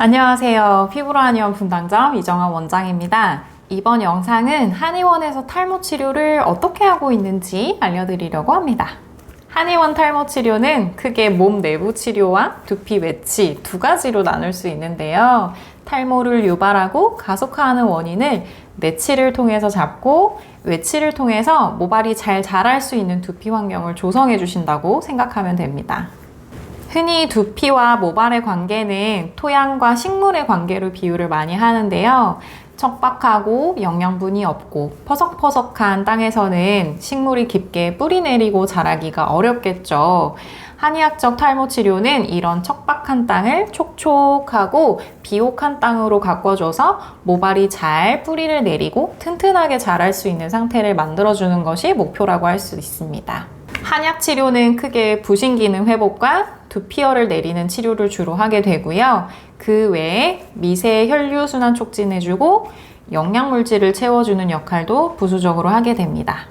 안녕하세요. 피부로 한의원 분당점 이정아 원장입니다. 이번 영상은 한의원에서 탈모 치료를 어떻게 하고 있는지 알려드리려고 합니다. 한의원 탈모 치료는 크게 몸 내부 치료와 두피 외치 두 가지로 나눌 수 있는데요. 탈모를 유발하고 가속화하는 원인을 내치를 통해서 잡고 외치를 통해서 모발이 잘 자랄 수 있는 두피 환경을 조성해 주신다고 생각하면 됩니다. 흔히 두피와 모발의 관계는 토양과 식물의 관계로 비유를 많이 하는데요. 척박하고 영양분이 없고 퍼석퍼석한 땅에서는 식물이 깊게 뿌리 내리고 자라기가 어렵겠죠. 한의학적 탈모 치료는 이런 척박한 땅을 촉촉하고 비옥한 땅으로 가꿔줘서 모발이 잘 뿌리를 내리고 튼튼하게 자랄 수 있는 상태를 만들어주는 것이 목표라고 할 수 있습니다. 한약 치료는 크게 부신 기능 회복과 두피열을 내리는 치료를 주로 하게 되고요. 그 외에 미세 혈류 순환 촉진해주고 영양 물질을 채워주는 역할도 부수적으로 하게 됩니다.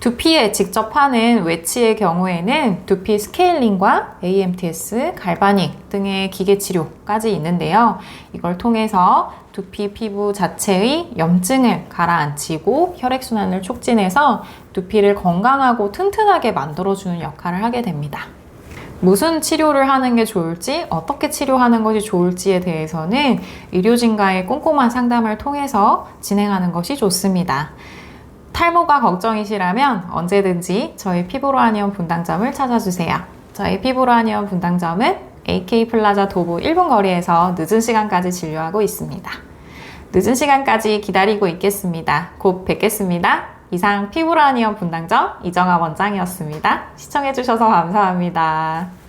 두피에 직접 하는 외치의 경우에는 두피 스케일링과 AMTS, 갈바닉 등의 기계 치료까지 있는데요. 이걸 통해서 두피 피부 자체의 염증을 가라앉히고 혈액순환을 촉진해서 두피를 건강하고 튼튼하게 만들어주는 역할을 하게 됩니다. 무슨 치료를 하는 게 좋을지, 어떻게 치료하는 것이 좋을지에 대해서는 의료진과의 꼼꼼한 상담을 통해서 진행하는 것이 좋습니다. 탈모가 걱정이시라면 언제든지 저희 피부로 한의원 분당점을 찾아주세요. 저희 피부로 한의원 분당점은 AK 플라자 도보 1분 거리에서 늦은 시간까지 진료하고 있습니다. 늦은 시간까지 기다리고 있겠습니다. 곧 뵙겠습니다. 이상 한의원 분당점 이정아 원장이었습니다. 시청해주셔서 감사합니다.